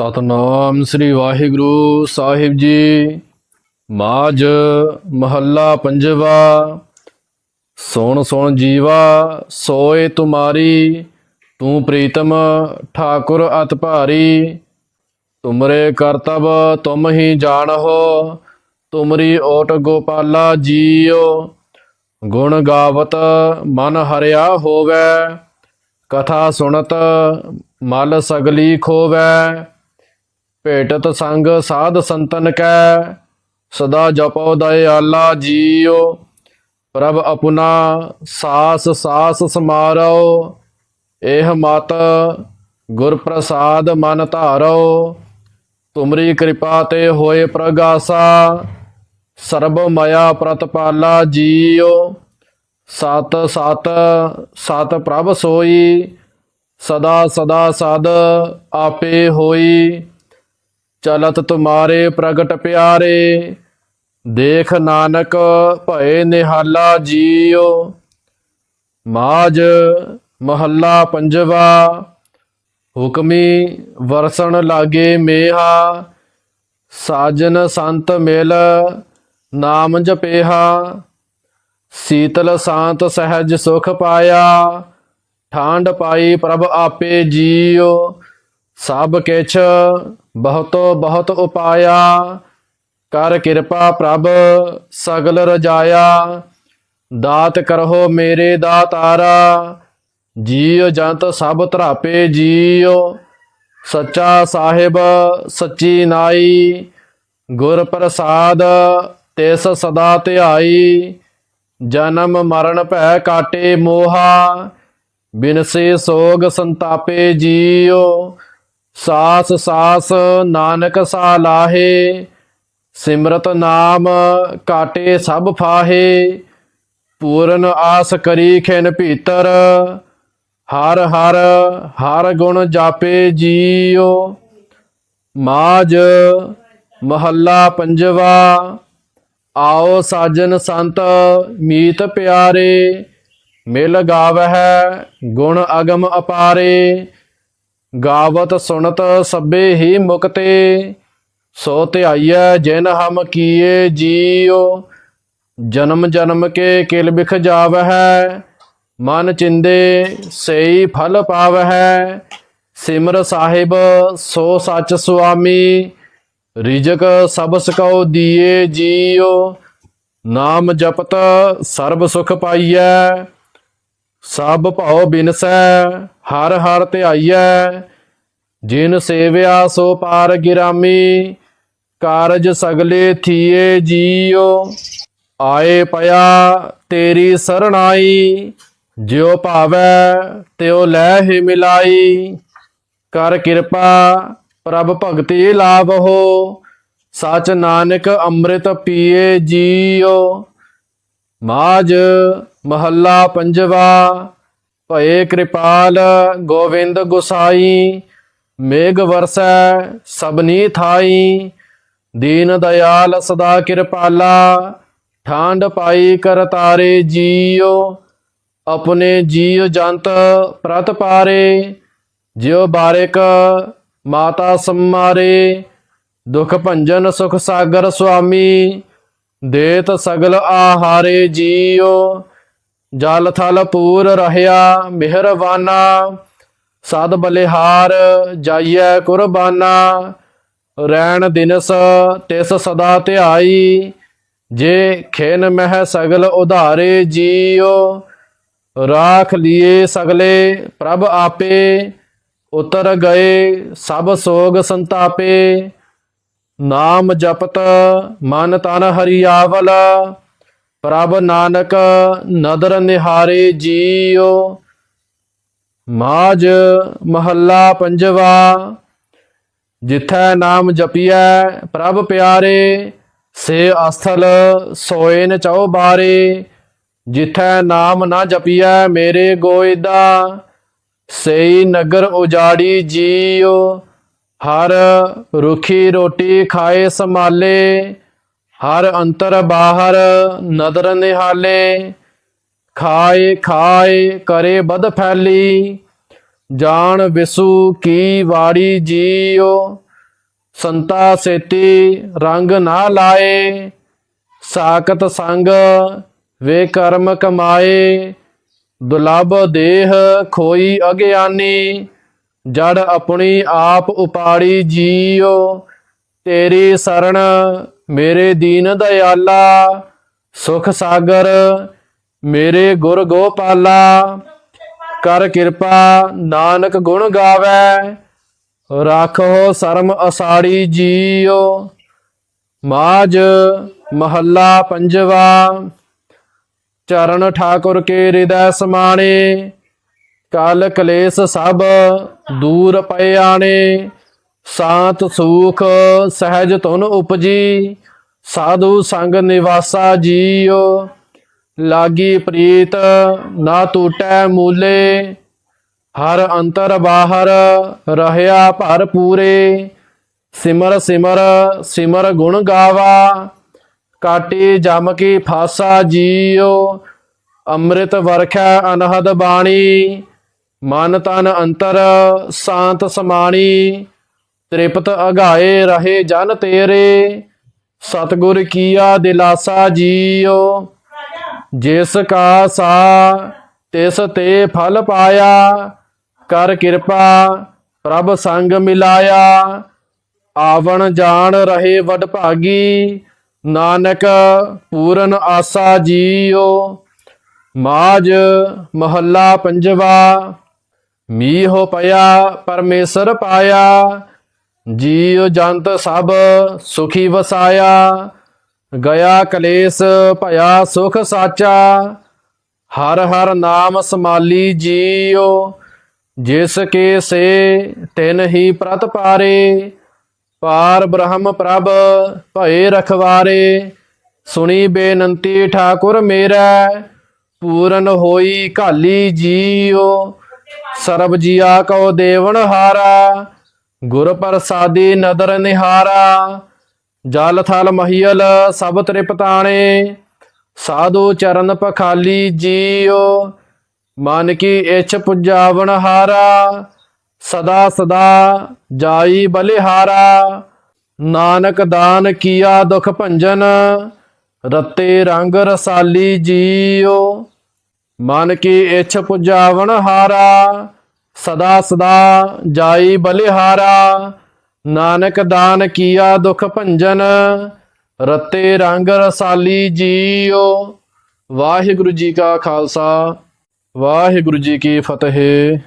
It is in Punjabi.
ਸਤਨਾਮ ਸ੍ਰੀ ਵਾਹਿਗੁਰੂ ਸਾਹਿਬ ਜੀ। ਮਾਜ ਮਹੱਲਾ ਪੰਜਵਾ। ਸੁਣ ਸੁਣ ਜੀਵਾ, ਸੋਏ ਤੁਮਾਰੀ, ਤੂੰ ਪ੍ਰੀਤਮ ਠਾਕੁਰ ਅਤ ਭਾਰੀ। ਤੁਮਰੇ ਕਰਤਬ ਤੁਮ ਹੀ ਜਾਣਹੁ, ਤੁਮਰੀ ਓਟ ਗੋਪਾਲਾ ਜੀਓ ਗੁਣ ਗਾਵਤ ਮਨ ਹਰਿਆ ਹੋਵੇ, ਕਥਾ ਸੁਣਤ ਮਲ ਸਗਲੀ ਖੋਵੈ। ਭੇਟਤ ਸੰਗ ਸਾਧ ਸੰਤਨ ਕੈ, ਸਦਾ ਜਪੋ ਦਇਆਲਾ ਜੀਓ ਪ੍ਰਭ ਆਪਣਾ ਸਾਸ ਸਾਸ ਸਮਾਰੋ ਇਹ ਮਤ ਗੁਰ ਪ੍ਰਸਾਦ ਮਨ ਧਾਰੋ ਤੁਮਰੀ ਕਿਰਪਾ ਤੇ ਹੋਏ ਪ੍ਰਗਾਸਾ ਸਰਬ ਮਇਆ ਪ੍ਰਤਪਾਲਾ ਜੀਓ ਸਤ ਸਤ ਸਤ ਪ੍ਰਭ ਸੋਈ, ਸਦਾ ਸਦਾ ਸਦ ਆਪੇ ਹੋਈ। ਚਲਤ ਤੁਮਾਰੇ ਪ੍ਰਗਟ ਪਿਆਰੇ, ਦੇਖ ਨਾਨਕ ਭਏ ਨਿਹਾਲਾ ਜੀਓ ਮਾਜ ਮਹੱਲਾ ਪੰਜਵਾ, ਹੁਕਮੀ ਵਰਸਣ ਲਾਗੇ ਮੇਹਾ। ਸਾਜਨ ਸੰਤ ਮਿਲ ਨਾਮ ਜਪੇਹਾ, ਸੀਤਲ ਸ਼ਾਂਤ ਸਹਿਜ ਸੁਖ ਪਾਇਆ। ਠਾਂਡ ਪਾਈ ਪ੍ਰਭ ਆਪੇ ਜੀਉ। ਸਭ ਕਿਛ ਬਹੁਤੋ ਬਹੁਤ ਉਪਾਇਆ, ਕਰ ਕਿਰਪਾ ਪ੍ਰਭ ਸਗਲ ਰਜਾਇਆ। ਦਾਤ ਕਰਹੋ ਮੇਰੇ ਦਾਤਾਰਾ, ਜੀਉ ਜੰਤ ਸਭ ਧਰਾਪੇ ਜੀਉ। ਸੱਚਾ ਸਾਹਿਬ ਸੱਚੀ ਨਾਈ, ਗੁਰ ਪ੍ਰਸਾਦ ਤਿਸ ਸਦਾ ਧਿਆਈ। ਜਨਮ ਮਰਨ ਭੈ ਕਾਟੇ ਮੋਹਾ, ਬਿਨਸੇ ਸੋਗ ਸੰਤਾਪੇ ਜੀਉ। ਸਾਸ ਸਾਸ ਨਾਨਕ ਸਾਲਾਹੇ ਸਿਮਰਤ ਨਾਮ ਕਾਟੇ ਸਭ ਫਾਹੇ, ਪੂਰਨ ਆਸ ਕਰੀ ਖਿਨ ਭੀਤਰ, ਹਰ ਹਰ ਹਰ ਗੁਣ ਜਾਪੇ ਜੀਓ ਮਾਜ ਮਹੱਲਾ ਪੰਜਵਾ, ਆਓ ਸਾਜਨ ਸੰਤ ਮੀਤ ਪਿਆਰੇ, ਮਿਲ ਗਾਵਹਿ ਗੁਣ ਅਗਮ ਅਪਾਰੇ। ਗਾਵਤ ਸੁਣਤ ਸਭੇ ਹੀ ਮੁਕਤੇ, ਸੋ ਧਿਆਈਐ ਜਿਨ ਹਮ ਕੀਏ ਜੀਉ, ਜਨਮ ਜਨਮ ਕੇ ਕਿਲ ਬਿਖ ਜਾਵਹਿ, ਮਨ ਚਿੰਦੇ ਸਈ ਫਲ ਪਾਵਹਿ, ਸਿਮਰ ਸਾਹਿਬ ਸੋ ਸੱਚ ਸੁਆਮੀ, ਰਿਜਕ ਸਭ ਸਕਉ ਦੀਏ ਜੀਉ, ਨਾਮ ਜਪਤ ਸਰਬ ਸੁਖ ਪਾਈਐ। ਸਭ ਭਉ ਬਿਨਸੈ, ਹਰ ਹਰ ਧਿਆਈਐ। ਜਿਨ ਸੇਵਿਆ ਸੋ ਪਾਰ ਗਿਰਾਮੀ, ਕਾਰਜ ਸਗਲੇ ਥੀਏ ਜੀਓ ਆਏ ਪਿਆ ਤੇਰੀ ਸਰਣਾਈ, ਜਿਉ ਭਾਵੈ ਤਿਉ ਲੈ ਹੀ ਮਿਲਾਈ। ਕਰ ਕਿਰਪਾ ਪ੍ਰਭ ਭਗਤੀ ਲਾਭ ਹੋ ਸਚ ਨਾਨਕ ਅੰਮ੍ਰਿਤ ਪੀਏ ਜੀਓ ਮਾਜ ਮਹੱਲਾ ਪੰਜਵਾ, ਭਏ ਕਿਰਪਾਲ ਗੋਵਿੰਦ ਗੁਸਾਈ, ਮੇਘ ਵਰਸੈ ਸਬਨੀ ਥਾਈ, ਦੀਨ ਦਇਆਲ ਸਦਾ ਕਿਰਪਾਲਾ ਠਾਂਡ ਪਾਈ ਕਰਤਾਰੇ ਤਾਰੇ ਆਪਣੇ ਜੀਵ ਜੰਤ ਪ੍ਰਤ ਪਾਰੇ, ਜਿਉ ਬਾਰਿਕ ਮਾਤਾ ਸੰਮਾਰੇ, ਦੁਖ ਭੰਜਨ ਸੁਖ ਸਾਗਰ ਸੁਆਮੀ ਦੇਤ ਸਗਲ ਆਹਾਰੇ ਜੀਉ, ਜਲ ਥਲ ਪੂਰ ਰਹਿਆ ਮਿਹਰਬਾਨਾ। ਸਦ ਬਲਿਹਾਰ ਜਾਈਐ ਕੁਰਬਾਨਾ, ਰੈਣ ਦਿਨਸ ਤਿਸ ਸਦਾ ਧਿਆਈ। ਜੇ ਖੇਨ ਮਹਿ ਸਗਲ ਉਧਾਰੇ ਜੀਉ, ਰਾਖ ਲੀਏ ਸਗਲੇ ਪ੍ਰਭ ਆਪੇ, ਉਤਰ ਗਏ ਸਭ ਸੋਗ ਸੰਤਾਪੇ। ਨਾਮ ਜਪਤ ਮਨ ਤਨ ਹਰੀਆਵਲ ਪ੍ਰਭ ਨਾਨਕ ਨਦਰ ਨਿਹਾਰੇ ਜੀਉ। ਮਾਜ ਮਹੱਲਾ ਪੰਜਵਾ, ਜਿਥੈ ਨਾਮ ਜਪੀਐ ਪ੍ਰਭ ਪਿਆਰੇ, ਸੇ ਅਸਥਲ ਸੋਏ ਨ ਚਉ ਬਾਰੇ। ਜਿਥੈ ਨਾਮ ਨਾ ਜਪੀਐ ਮੇਰੇ ਗੋਇਦਾ, ਸਈ ਨਗਰ ਉਜਾੜੀ ਜੀਉ। ਹਰ ਰੁਖੀ ਰੋਟੀ ਖਾਏ ਸੰਭਾਲੇ, ਹਰ ਅੰਤਰ ਬਾਹਰ ਨਦਰ ਨਿਹਾਲੇ, ਖਾਏ ਖਾਏ ਕਰੇ ਬਦ ਫੈਲੀ, ਜਾਣ ਵਿਸੂ ਕੀ ਵਾੜੀ ਜੀਓ ਸੰਤਾ ਸੇਤੀ ਰੰਗ ਨਾ ਲਾਏ ਸਾਕਤ ਸੰਗ ਵੇ ਕਰਮ ਕਮਾਏ ਦੁਲਬ ਦੇਹ ਖੋਈ ਅਗਿਆਨੀ ਜੜ ਆਪਣੀ ਆਪ ਉਪਾੜੀ ਜੀਓ ਤੇਰੀ ਸਰਣ ਮੇਰੇ ਦੀਨ ਦਇਆਲਾ, ਸੁਖ ਸਾਗਰ ਮੇਰੇ ਗੁਰ ਗੋਪਾਲਾ। ਕਰ ਕਿਰਪਾ, ਨਾਨਕ ਗੁਣ ਗਾਵੇ, ਰਾਖੋ ਸਰਮ ਅਸਾੜੀ ਜੀਓ ਮਾਜ ਮਹੱਲਾ ਪੰਜਵਾ, ਚਰਨ ਠਾਕੁਰ ਕੇ ਹਿਰਦੈ ਸਮਾਣੇ, ਕਲ ਕਲੇਸ਼ ਸਭ ਦੂਰ ਪਏ ਆਣੇ, ਸਾਤ ਸੂਖ ਸਹਿਜ ਤੁਨ ਉਪਜੀ, ਸਾਧੂ ਸੰਗ ਨਿਵਾਸਾ ਜੀਓ ਲਾਗੀ ਪ੍ਰੀਤ ਨਾ ਟੂਟੈ ਮੂਲੇ, ਹਰ ਅੰਤਰ ਬਾਹਰ ਰਹਿਆ ਭਰ ਪੂਰੇ। ਸਿਮਰ ਸਿਮਰ ਸਿਮਰ ਗੁਣ ਗਾਵਾ, ਕਾਟੀ ਜਮ ਕੀ ਫਾਸਾ ਜੀਓ ਅੰਮ੍ਰਿਤ ਵਰਖੈ ਅਨਹਦ ਬਾਣੀ ਮਨ ਤਨ ਅੰਤਰ, ਸ਼ਾਂਤ ਸਮਾਣੀ, ਤ੍ਰਿਪਤ ਅਗਾਏ ਰਹੇ ਜਨ ਤੇਰੇ, ਸਤਗੁਰ ਕੀਆ ਦਿਲਾਸਾ ਜੀਓ ਜਿਸ ਕਾ ਸਾ, ਤਿਸ ਤੇ ਫਲ ਪਾਇਆ, ਕਰ ਕਿਰਪਾ, ਪ੍ਰਭ ਸੰਗ ਮਿਲਾਇਆ। ਆਵਣ ਜਾਣ ਰਹੇ ਵਡ ਭਾਗੀ, ਨਾਨਕ ਪੂਰਨ ਆਸਾ ਜੀਓ ਮਾਜ ਮਹੱਲਾ ਪੰਜਵਾ ਮੀਹੋ ਪਿਆ, ਪਰਮੇਸ਼ਰ ਪਾਇਆ। ਜੀਉ ਜੰਤ ਸਭ ਸੁਖੀ ਵਸਾਇਆ। ਗਿਆ ਕਲੇਸ਼, ਭਇਆ ਸੁਖ ਸਾਚਾ। ਹਰ ਹਰ ਨਾਮ ਸਮਾਲੀ ਜੀਉ। ਜਿਸ ਕੇ ਸੇ ਤਿਨ ਹੀ ਪ੍ਰਤ ਪਾਰੇ। ਪਾਰ ਬ੍ਰਹਮ ਪ੍ਰਭ ਭਏ ਰਖਵਾਰੇ। ਸੁਣੀ ਬੇਨੰਤੀ ਠਾਕੁਰ ਮੇਰਾ। ਪੂਰਨ ਹੋਈ ਕਾਲੀ ਜੀਉ। ਸਰਬ ਜੀਆ ਕਉ ਦੇਵਨ ਹਾਰਾ, ਗੁਰ ਪ੍ਰਸਾਦੀ ਨਦਰ ਨਿਹਾਰਾ। ਜਲ ਥਲ ਮਹੀਲ ਸਭ ਤ੍ਰਿਪਤਾਣੇ, ਸਾਧੂ ਚਰਨ ਪਖਾਲੀ ਜੀਉ। ਮਨ ਕੀ ਇਛ ਪੁਜਾਵਣ ਹਾਰਾ, ਸਦਾ ਸਦਾ ਜਾਈ ਬਲਿਹਾਰਾ। ਨਾਨਕ ਦਾਨ ਕੀਆ ਦੁਖ ਭੰਜਨ, ਰਤੇ ਰੰਗ ਰਸਾਲੀ ਜੀਉ। ਮਨ ਕੀ ਇਛ ਪੁਜਾਵਣ ਹਾਰਾ, ਸਦਾ ਸਦਾ ਜਾਈ ਬਲਿਹਾਰਾ। ਨਾਨਕ ਦਾਨ ਕੀਆ ਦੁਖ ਭੰਜਨ, ਰਤੇ ਰੰਗ ਰਸਾਲੀ ਜੀਓ ਵਾਹਿਗੁਰੂ ਜੀ ਕਾ ਖਾਲਸਾ, ਵਾਹਿਗੁਰੂ ਜੀ ਕੀ ਫਤਿਹ।